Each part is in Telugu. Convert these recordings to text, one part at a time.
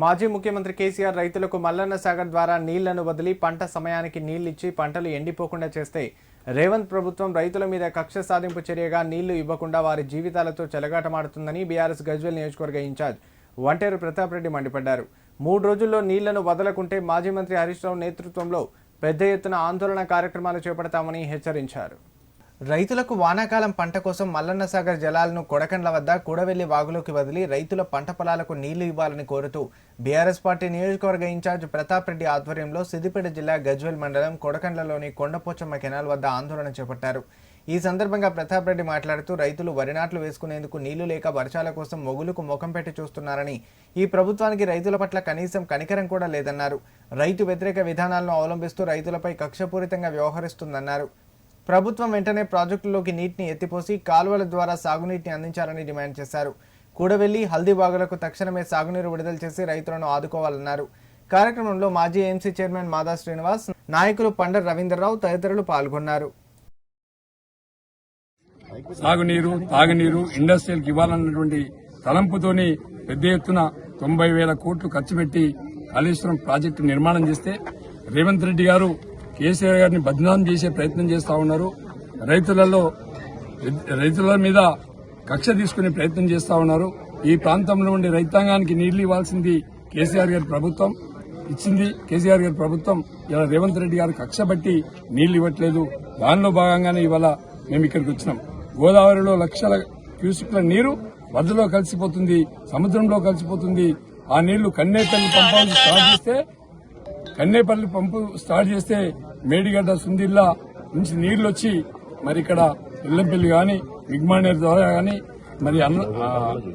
మాజీ ముఖ్యమంత్రి కేసీఆర్ రైతులకు మల్లన్న సాగర్ ద్వారా నీళ్ళను వదిలి పంట సమయానికి నీళ్ళిచ్చి పంటలు ఎండిపోకుండా చేస్తే రేవంత్ ప్రభుత్వం రైతుల మీద కక్ష సాధింపు చర్యగా నీళ్ళు ఇవ్వకుండా వారి జీవితాలతో చెలగాటమాడుతుందని బీఆర్ఎస్ గజ్వెల్ నియోజకవర్గ ఇన్ఛార్జ్ వంటేరు ప్రతాప్ రెడ్డి మండిపడ్డారు. మూడు రోజుల్లో నీళ్ళను వదలకుంటే మాజీ మంత్రి హరీష్ రావు నేతృత్వంలో పెద్ద ఎత్తున ఆందోళన కార్యక్రమాలు చేపడతామని హెచ్చరించారు. రైతులకు వానాకాలం పంట కోసం మల్లన్న సాగర్ జలాలను కొడకండ్ల వద్ద కూడవెల్లి వాగులోకి వదిలి రైతుల పంట పొలాలకు నీళ్ళు ఇవ్వాలని కోరుతూ బీఆర్ఎస్ పార్టీ నియోజకవర్గ ఇన్ఛార్జ్ ప్రతాప్ రెడ్డి ఆధ్వర్యంలో సిద్దిపేట జిల్లా గజ్వెల్ మండలం కొడకండ్లలోని కొండపోచమ్మ కెనాల్ వద్ద ఆందోళన చేపట్టారు. ఈ సందర్భంగా ప్రతాప్ రెడ్డి మాట్లాడుతూ రైతులు వరి నాట్లు వేసుకునేందుకు నీళ్ళు లేక వర్షాల కోసం మొగులకు ముఖం పెట్టి చూస్తున్నారని ఈ ప్రభుత్వానికి రైతుల పట్ల కనీసం కనికరం కూడా లేదన్నారు. రైతు వ్యతిరేక విధానాలను అవలంబిస్తూ రైతులపై కక్షపూరితంగా వ్యవహరిస్తుందన్నారు. ప్రభుత్వం వెంటనే ప్రాజెక్టులోకి నీటిని ఎత్తిపోసి కాలువల ద్వారా సాగునీటిని అందించాలని డిమాండ్ చేశారు. కూడవెల్లి హల్దీబాగులకు తక్షణమే సాగునీరు విడుదల చేసి రైతులను ఆదుకోవాలన్నారు. కార్యక్రమంలో మాజీ ఏఎంసీ చైర్మన్ మాదా శ్రీనివాస్ నాయకులు పండ రవీంద్రరావు తదితరులు పాల్గొన్నారు. సాగునీరు తాగునీరు ఇండస్ట్రియల్కి ఇవ్వాలన్నటువంటి తలంపుతోని పెద్ద ఎత్తున తొంభై వేల కోట్లు ఖర్చు పెట్టి కాళేశ్వరం ప్రాజెక్టు నిర్మాణం చేస్తే రేవంత్ రెడ్డి గారు కేసీఆర్ గారిని బదనాం చేసే ప్రయత్నం చేస్తా ఉన్నారు. రైతులలో రైతుల మీద కక్ష తీసుకునే ప్రయత్నం చేస్తా ఉన్నారు. ఈ ప్రాంతంలో ఉండే రైతాంగానికి నీళ్ళు ఇవ్వాల్సింది కేసీఆర్ గారి ప్రభుత్వం. ఇచ్చింది కేసీఆర్ గారి ప్రభుత్వం. ఇలా రేవంత్ రెడ్డి గారు కక్ష బట్టి నీళ్ళు ఇవ్వట్లేదు. దానిలో భాగంగానే ఇవాళ మేము ఇక్కడికి వచ్చినాం. గోదావరిలో లక్షల క్యూసిక్ల నీరు వద్దలో కలిసిపోతుంది సముద్రంలో కలిసిపోతుంది. ఆ నీళ్ళు కన్నేపల్లి పంపాల్సి ప్రార్థిస్తే కన్నేపల్లి పంపు స్టార్ట్ చేస్తే మేడిగడ్డ సుందిల్లా నుంచి నీళ్ళు వచ్చి మరి ఇక్కడ ఇల్లంపల్లి గాని మిగ్మానేర్ ద్వారా గాని మరి అన్న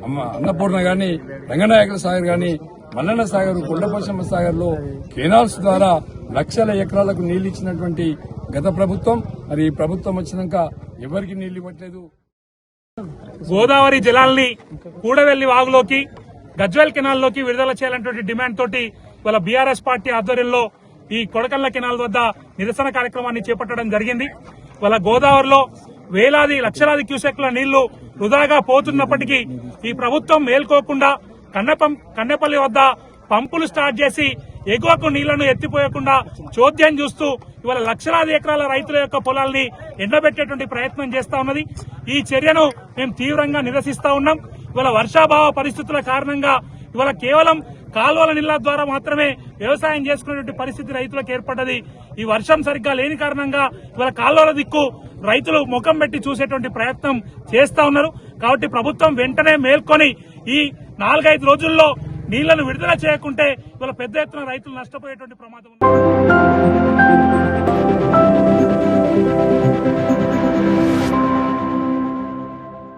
అమ్మ- అన్నపూర్ణ గాని రంగనాయకుల సాగర్ గాని మల్లన్న సాగర్ కొండపోషమ్మ సాగర్లో కెనాల్స్ ద్వారా లక్షల ఎకరాలకు నీళ్ళు ఇచ్చినటువంటి గత ప్రభుత్వం. మరి ఈ ప్రభుత్వం వచ్చినాక ఎవరికి నీళ్ళు ఇవ్వట్లేదు? గోదావరి జలాల్ని కూడవెల్లి వాగులోకి గజ్వెల్ కెనాల్లోకి విడుదల చేయాలన్నటువంటి డిమాండ్ తోటి ఇవాళ బీఆర్ఎస్ పార్టీ ఆధ్వర్యంలో ఈ కొడకల్ల కెనాల్ వద్ద నిరసన కార్యక్రమాన్ని చేపట్టడం జరిగింది. ఇవాళ గోదావరిలో వేలాది లక్షలాది క్యూసెక్ల నీళ్ళు వృధాగా పోతున్నప్పటికీ ఈ ప్రభుత్వం మేల్కోకుండా కన్నపం కన్నెపల్లి వద్ద పంపులు స్టార్ట్ చేసి ఎగువకు నీళ్ళను ఎత్తిపోయకుండా చోద్యం చూస్తూ ఇవాళ లక్షలాది ఎకరాల రైతుల యొక్క పొలాల్ని ఎండబెట్టేటువంటి ప్రయత్నం చేస్తా ఉన్నది. ఈ చర్యను మేము తీవ్రంగా నిరసిస్తా ఉన్నాం. ఇవాళ వర్షాభావ పరిస్థితుల కారణంగా ఇవాళ కేవలం కాలువల నీళ్ళ ద్వారా మాత్రమే వ్యవసాయం చేసుకునేటువంటి పరిస్థితి రైతులకు ఏర్పడ్డది. ఈ వర్షం సరిగ్గా లేని కారణంగా ఇవాళ కాలువల దిక్కు రైతులు ముఖం పెట్టి చూసేటువంటి ప్రయత్నం చేస్తా ఉన్నారు. కాబట్టి ప్రభుత్వం వెంటనే మేల్కొని ఈ నాలుగైదు రోజుల్లో నీళ్ళను విడుదల చేయకుంటే ఇవాళ పెద్ద ఎత్తున రైతులు నష్టపోయేటువంటి ప్రమాదం ఉంది.